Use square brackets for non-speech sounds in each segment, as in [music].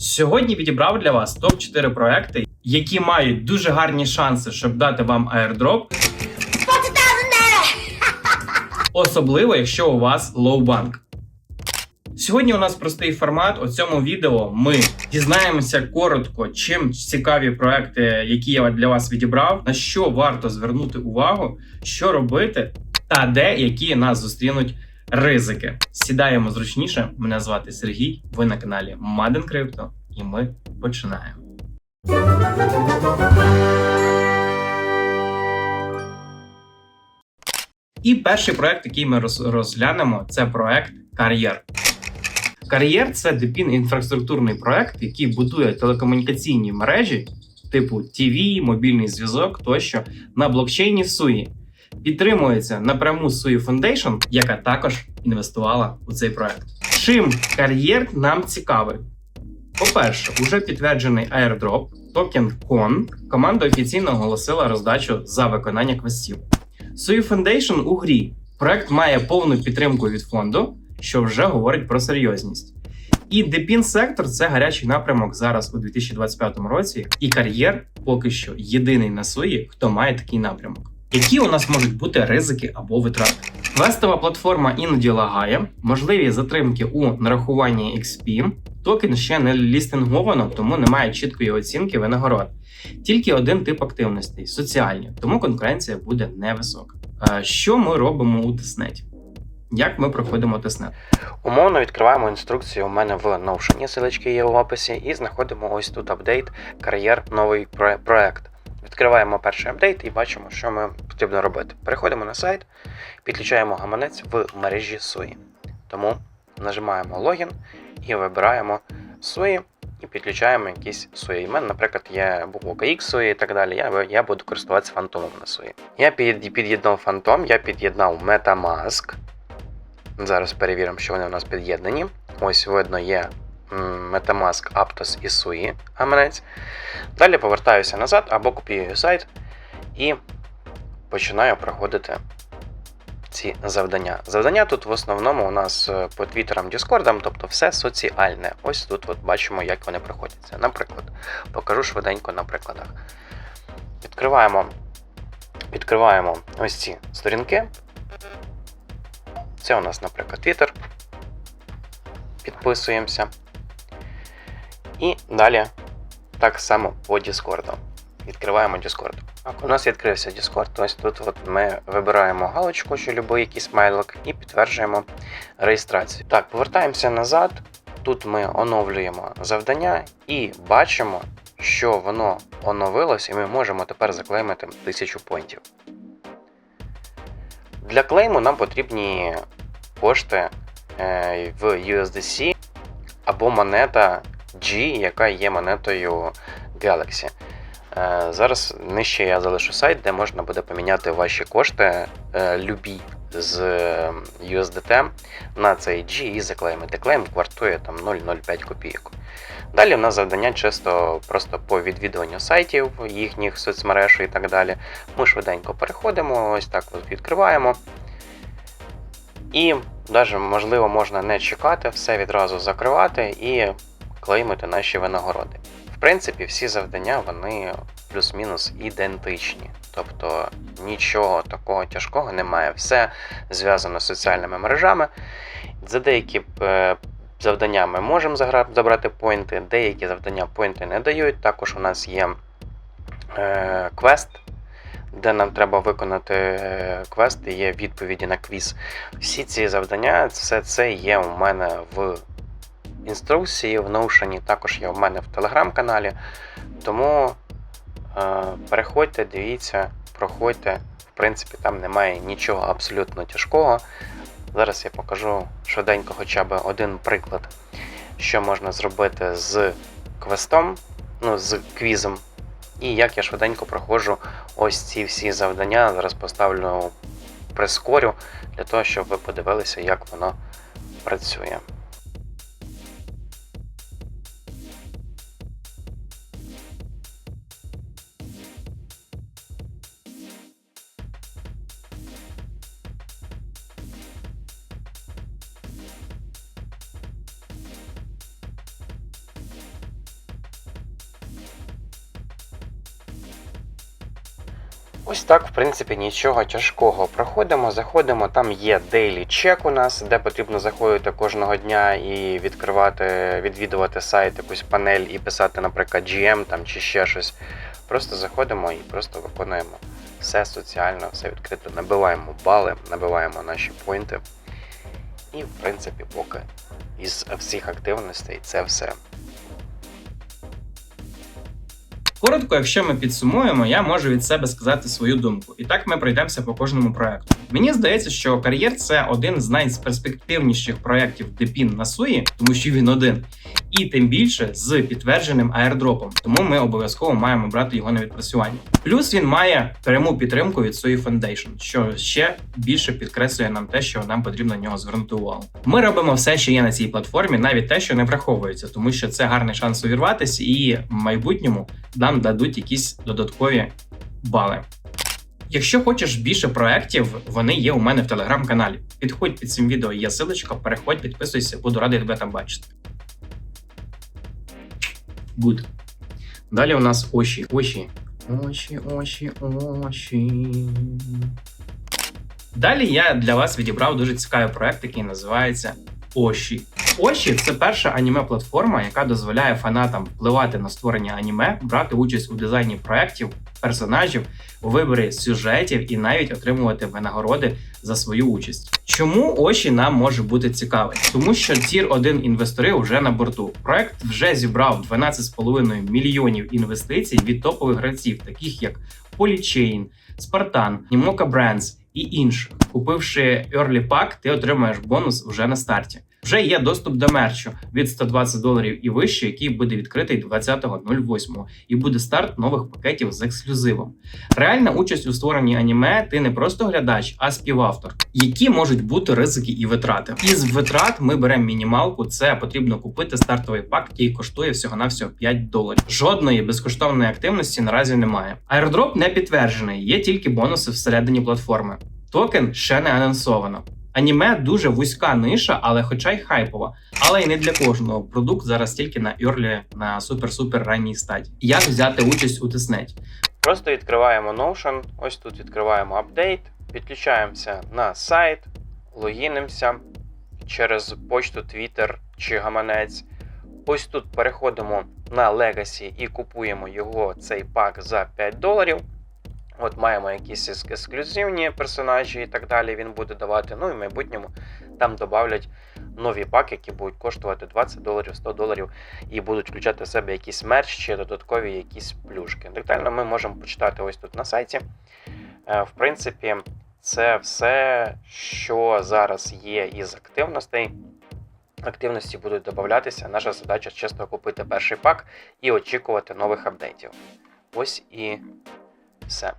Сьогодні підібрав для вас топ 4 проекти, які мають дуже гарні шанси, щоб дати вам аірдроп. Особливо, якщо у вас лоу-банк. Сьогодні у нас простий формат. У цьому відео ми дізнаємося коротко, чим цікаві проекти, які я для вас відібрав, на що варто звернути увагу, що робити, та де які нас зустрінуть ризики. Сідаємо зручніше. Мене звати Сергій. Ви на каналі Madden Crypto, і ми починаємо. І перший проект, який ми роз- розглянемо, це проект Кар'єр. Кар'єр це депін інфраструктурний проект, який будує телекомунікаційні мережі типу TV, мобільний зв'язок тощо на блокчейні SUI. Підтримується напряму SUI Foundation, яка також інвестувала у цей проект. Чим кар'єр нам цікавий? По-перше, уже підтверджений airdrop, токен CON. Команда офіційно оголосила роздачу за виконання квестів. SUI Foundation у грі. Проект має повну підтримку від фонду, що вже говорить про серйозність. І Депін сектор це гарячий напрямок зараз у 2025 році, і кар'єр поки що єдиний на SUI, хто має такий напрямок. Які у нас можуть бути ризики або витрати? Квестова платформа іноді лагає, можливі затримки у нарахуванні XP. Токен ще не лістинговано, тому немає чіткої оцінки винагород. Тільки один тип активностей соціальні, тому конкуренція буде невисока. Е, Що ми робимо у тестнеті? Як ми проходимо тестнет? Умовно відкриваємо інструкцію у мене в Notion, силочки є в описі, і знаходимо ось тут апдейт, кар'єр, новий про- проект. Відкриваємо перший апдейт і бачимо, що ми потрібно робити. Переходимо на сайт, підключаємо гаманець в мережі SUI. Тому нажимаємо логін і вибираємо SUI і підключаємо якісь SUI. У наприклад, є буква X SUI і так далі. Я, я буду користуватися фантомом на SUI. Я під- під'єднав фантом, я під'єднав Metamask. Зараз перевіримо, що вони у нас під'єднані. Ось видно є Metamask, Aptos і SUI гаманець. Далі повертаюся назад або копіюю сайт і починаю проходити ці завдання. Завдання тут в основному у нас е, по твіттерам, діскордам, тобто все соціальне. Ось тут от бачимо, як вони проходяться. Наприклад, покажу швиденько на прикладах. Відкриваємо, відкриваємо ось ці сторінки. Це у нас, наприклад, Twitter. Підписуємося. І далі так само по Discord. Відкриваємо Discord. Так, у нас відкрився Discord. Ось тут от ми вибираємо галочку, що любий якийсь смайлик, і підтверджуємо реєстрацію. Так, повертаємося назад. Тут ми оновлюємо завдання і бачимо, що воно оновилось, і ми можемо тепер заклеймити 1000 поінтів. Для клейму нам потрібні кошти е, в USDC або монета G, яка є монетою Galaxy. Е, Зараз нижче я залишу сайт, де можна буде поміняти ваші кошти е, любі з USDT на цей G і заклеймити. Клейм вартує там 0,05 копійок. Далі в нас завдання чисто просто по відвідуванню сайтів, їхніх соцмереж і так далі. Ми швиденько переходимо, ось так от відкриваємо. І навіть, можливо, можна не чекати, все відразу закривати і клеймити наші винагороди. В принципі, всі завдання вони плюс-мінус ідентичні. Тобто нічого такого тяжкого немає. Все зв'язано з соціальними мережами. За деякі е, завдання ми можемо забрати поінти, деякі завдання поінти не дають. Також у нас є е, квест, де нам треба виконати е, квест, і є відповіді на квіз. Всі ці завдання, все це є у мене в інструкції, в Notion, також є у мене в телеграм-каналі. Тому е, переходьте, дивіться, проходьте. В принципі, там немає нічого абсолютно тяжкого. Зараз я покажу швиденько хоча б один приклад, що можна зробити з квестом, ну, з квізом. І як я швиденько проходжу ось ці всі завдання. Зараз поставлю прискорю для того, щоб ви подивилися, як воно працює. Ось так, в принципі, нічого тяжкого. Проходимо, заходимо. Там є daily check у нас, де потрібно заходити кожного дня і відкривати, відвідувати сайт, якусь панель і писати, наприклад, GM там чи ще щось. Просто заходимо і просто виконуємо все соціально, все відкрито. Набиваємо бали, набиваємо наші поінти. І, в принципі, поки із всіх активностей це все. Коротко, якщо ми підсумуємо, я можу від себе сказати свою думку. І так ми пройдемося по кожному проекту. Мені здається, що кар'єр це один з найперспективніших проєктів Депін на суї, тому що він один, і тим більше з підтвердженим аердропом. Тому ми обов'язково маємо брати його на відпрацювання. Плюс він має пряму підтримку від Sui Foundation, що ще більше підкреслює нам те, що нам потрібно на нього звернути увагу. Ми робимо все, що є на цій платформі, навіть те, що не враховується, тому що це гарний шанс увірватися, і в майбутньому нам дадуть якісь додаткові бали. Якщо хочеш більше проєктів, вони є у мене в телеграм-каналі. Підходь під цим відео, є силочка, переходь, підписуйся, буду радий тебе там бачити. Good. Далі у нас Оші. Очі. Очі, очі, очі. Далі я для вас відібрав дуже цікавий проект, який називається Оші. Оші це перша аніме-платформа, яка дозволяє фанатам впливати на створення аніме, брати участь у дизайні проєктів, персонажів, у виборі сюжетів і навіть отримувати винагороди за свою участь. Чому Оші нам може бути цікавий? Тому що тір 1 інвестори вже на борту. Проект вже зібрав 12,5 мільйонів інвестицій від топових гравців, таких як Polychain, Spartan, Nimoka Brands і інших. Купивши Early Pack, ти отримаєш бонус вже на старті. Вже є доступ до мерчу від 120 доларів і вище, який буде відкритий 20.08, і буде старт нових пакетів з ексклюзивом. Реальна участь у створенні аніме ти не просто глядач, а співавтор. Які можуть бути ризики і витрати? Із витрат ми беремо мінімалку. Це потрібно купити стартовий пак, який коштує всього навсього 5 доларів. Жодної безкоштовної активності наразі немає. Аердроп не підтверджений, є тільки бонуси всередині платформи. Токен ще не анонсовано. Аніме дуже вузька ниша, але хоча й хайпова. Але й не для кожного. Продукт зараз тільки на Early, на супер-супер ранній стадії. Як взяти участь у тиснеті? Просто відкриваємо Notion, ось тут відкриваємо апдейт, підключаємося на сайт, логінимося через почту, Twitter чи гаманець. Ось тут переходимо на Legacy і купуємо його цей пак за 5 доларів. От маємо якісь ексклюзивні персонажі і так далі. Він буде давати. Ну і в майбутньому там додавлять нові паки, які будуть коштувати 20 доларів, 100 доларів і будуть включати в себе якийсь мерч чи додаткові якісь плюшки. Детально ми можемо почитати ось тут на сайті. Е, В принципі, це все, що зараз є із активностей. Активності будуть додатися. Наша задача чисто купити перший пак і очікувати нових апдейтів. Ось і все.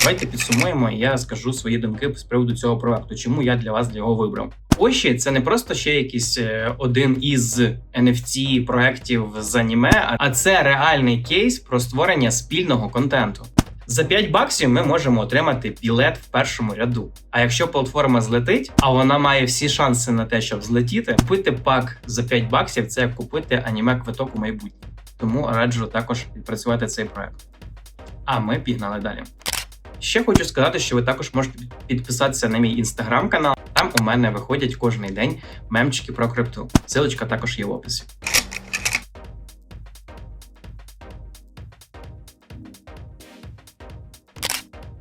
Давайте підсумуємо, і я скажу свої думки з приводу цього проекту. Чому я для вас для його вибрав? Оші це не просто ще якийсь е, один із NFT проєктів з аніме, а- це реальний кейс про створення спільного контенту. За 5 баксів ми можемо отримати білет в першому ряду. А якщо платформа злетить, а вона має всі шанси на те, щоб злетіти, купити пак за 5 баксів це як купити аніме квиток у майбутнє. Тому раджу також відпрацювати цей проект. А ми пігнали далі. Ще хочу сказати, що ви також можете підписатися на мій інстаграм-канал. Там у мене виходять кожен день мемчики про крипту. Силочка також є в описі.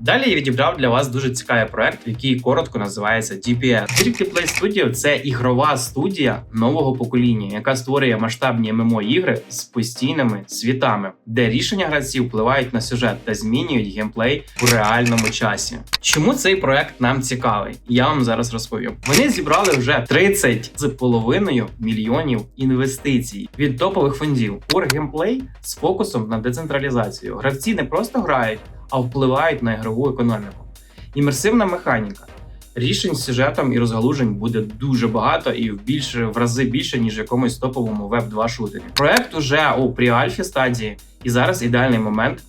Далі я відібрав для вас дуже цікавий проект, який коротко називається DPS. Dirty Play Studio – це ігрова студія нового покоління, яка створює масштабні ММО ігри з постійними світами, де рішення гравців впливають на сюжет та змінюють геймплей у реальному часі. Чому цей проект нам цікавий? Я вам зараз розповім. Вони зібрали вже 30 з половиною мільйонів інвестицій від топових фондів. Core геймплей з фокусом на децентралізацію. Гравці не просто грають а впливають на ігрову економіку. Імерсивна механіка. Рішень з сюжетом і розгалужень буде дуже багато і в більше в рази більше, ніж в якомусь топовому веб 2 шутері. Проект уже у пріальфі стадії, і зараз ідеальний момент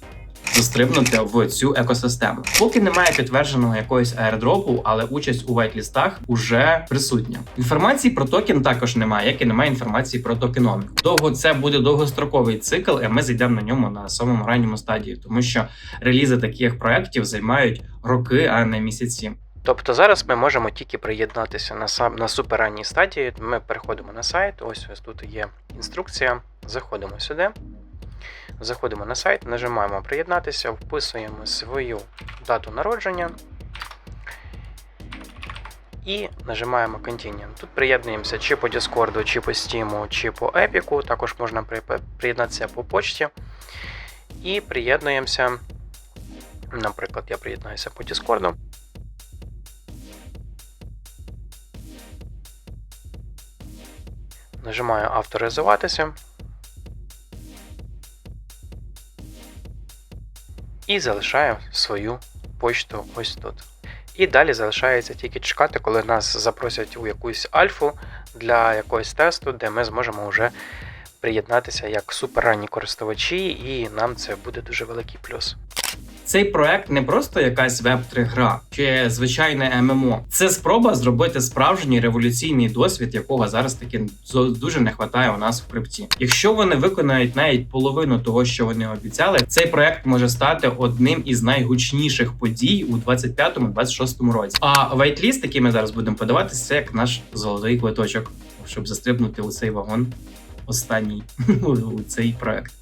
застрибнути в цю екосистему. Поки немає підтвердженого якогось аердропу, але участь у вайтлістах уже присутня. Інформації про токен також немає, як і немає інформації про токеноміку. Довго це буде довгостроковий цикл, і ми зайдемо на ньому на самому ранньому стадії, тому що релізи таких проєктів займають роки, а не місяці. Тобто зараз ми можемо тільки приєднатися на сам на суперранній стадії. Ми переходимо на сайт. Ось ось тут є інструкція. Заходимо сюди. Заходимо на сайт, нажимаємо приєднатися, вписуємо свою дату народження і нажимаємо Continue. Тут приєднуємося чи по Discord, чи по Steam, чи по Epic. Також можна приєднатися по почті. І приєднуємося. Наприклад, я приєднаюся по Discord. Нажимаю авторизуватися. І залишаю свою почту ось тут. І далі залишається тільки чекати, коли нас запросять у якусь альфу для якогось тесту, де ми зможемо вже приєднатися як суперранні користувачі, і нам це буде дуже великий плюс. Цей проект не просто якась веб 3 гра чи звичайне ММО. Це спроба зробити справжній революційний досвід, якого зараз таки дуже не вистачає у нас в крипті. Якщо вони виконають навіть половину того, що вони обіцяли, цей проект може стати одним із найгучніших подій у 25-26 році. А вайтліст, який ми зараз будемо подаватися, це як наш золотий квиточок, щоб застрибнути у цей вагон. Останній [laughs] у цей проект.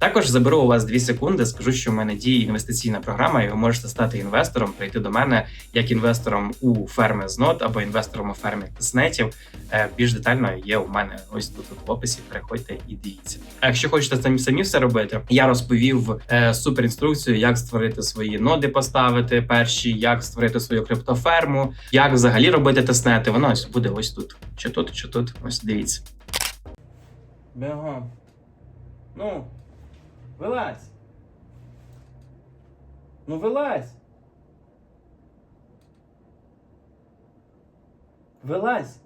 Також заберу у вас 2 секунди. Скажу, що в мене діє інвестиційна програма, і ви можете стати інвестором, прийти до мене як інвестором у ферми з нот або інвестором у фермі тиснетів. Е, Більш детально є у мене ось тут в описі. Переходьте і дивіться. А якщо хочете самі самі все робити, я розповів е, супер інструкцію, як створити свої ноди, поставити перші, як створити свою криптоферму, як взагалі робити тиснети. Воно ось буде ось тут. Чи тут, чи тут. Ось дивіться. Бігом. Ну. Вилазь. Ну вилазь. Вилазь.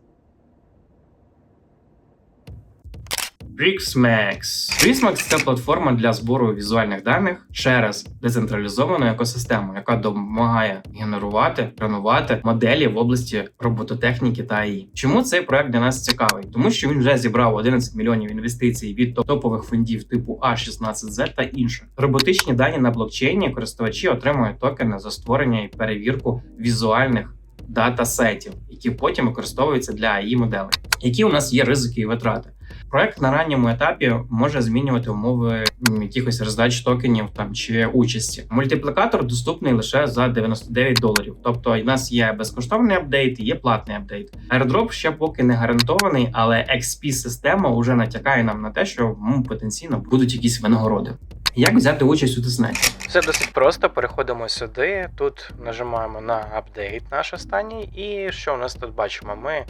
BricsMax. BricsMax – це платформа для збору візуальних даних через децентралізовану екосистему, яка допомагає генерувати, тренувати моделі в області робототехніки та АІ. Чому цей проект для нас цікавий? Тому що він вже зібрав 11 мільйонів інвестицій від топових фондів типу A16Z та інших. Роботичні дані на блокчейні користувачі отримують токени за створення і перевірку візуальних датасетів, які потім використовуються для АІ моделей. Які у нас є ризики і витрати? Проект на ранньому етапі може змінювати умови якихось роздач токенів там чи участі. Мультиплікатор доступний лише за 99 доларів. Тобто, у нас є безкоштовний апдейт є платний апдейт. Airdrop ще поки не гарантований, але XP система вже натякає нам на те, що потенційно будуть якісь винагороди. Як взяти участь у тестнеті? Все досить просто. Переходимо сюди. Тут нажимаємо на апдейт наш останній. І що у нас тут бачимо? Ми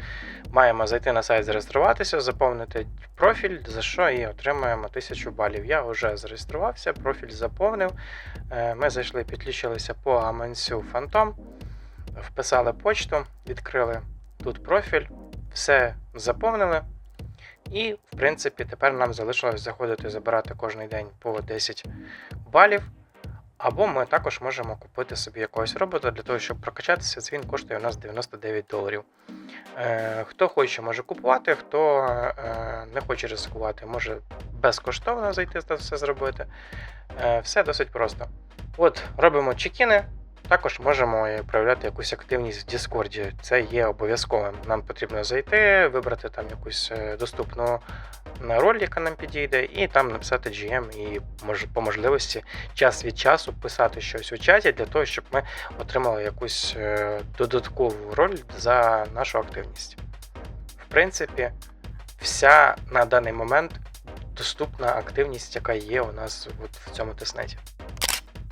маємо зайти на сайт, зареєструватися, заповнити профіль, за що і отримаємо 1000 балів. Я вже зареєструвався, профіль заповнив. Е, Ми зайшли, підключилися по гаманцю Phantom, вписали почту, відкрили тут профіль, все заповнили. І, в принципі, тепер нам залишилось заходити забирати кожен день по 10 балів. Або ми також можемо купити собі якогось робота для того, щоб прокачатися. Це він коштує у нас 99 доларів. Е, хто хоче, може купувати, хто е, не хоче ризикувати, може безкоштовно зайти та все зробити. Е, все досить просто. От, робимо чекіни. Також можемо проявляти якусь активність в Діскорді. Це є обов'язковим. Нам потрібно зайти, вибрати там якусь е, доступну роль, яка нам підійде, і там написати GM і по можливості час від часу писати щось у чаті для того, щоб ми отримали якусь е, додаткову роль за нашу активність. В принципі, вся на даний момент доступна активність, яка є у нас от в цьому тестнеті.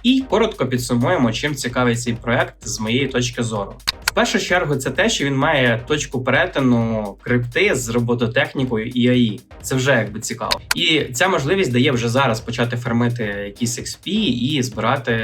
І коротко підсумуємо, чим цікавий цей проект з моєї точки зору. В першу чергу, це те, що він має точку перетину крипти з робототехнікою і АІ. Це вже якби цікаво. І ця можливість дає вже зараз почати фермити якісь XP і збирати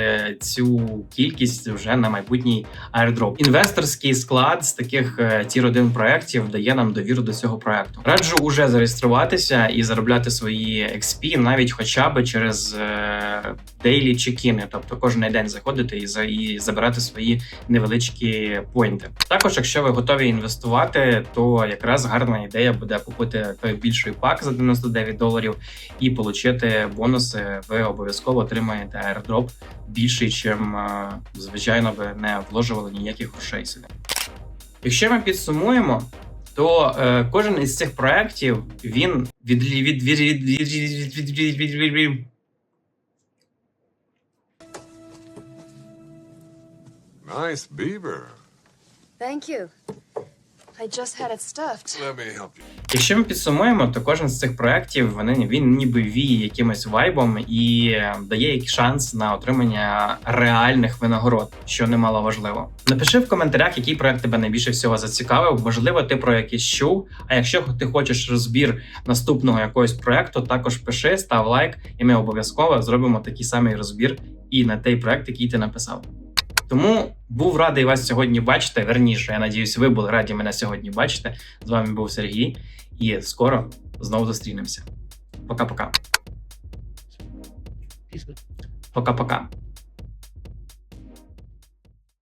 цю кількість вже на майбутній airdrop. Інвесторський склад з таких тір 1 проєктів дає нам довіру до цього проекту. Раджу уже зареєструватися і заробляти свої XP навіть хоча б через е, дейлі чекіни, тобто кожен день заходити і за і забирати свої невеличкі поінти. Також, якщо ви готові інвестувати, то якраз гарна ідея буде купити той більший пак за 99 доларів і отримати бонуси. Ви обов'язково отримаєте airdrop більший, чим е, звичайно ви не вложували ніяких грошей сюди. Якщо ми підсумуємо, то е, кожен із цих проєктів він від, від, від, від, від, від, від, від, від, Nice beaver. Thank you. I just had it stuffed. Let me help you. Якщо ми підсумуємо, то кожен з цих проєктів вони він ніби віє якимось вайбом і дає якийсь шанс на отримання реальних винагород, що немало важливо. Напиши в коментарях, який проект тебе найбільше всього зацікавив. Можливо, ти про якийсь чув. А якщо ти хочеш розбір наступного якогось проекту, також пиши, став лайк, і ми обов'язково зробимо такий самий розбір і на той проект, який ти написав. Тому був радий вас сьогодні бачити. Верніше, я надіюсь, ви були раді мене сьогодні бачити. З вами був Сергій, і скоро знову зустрінемося. Пока-пока. Пока-пока.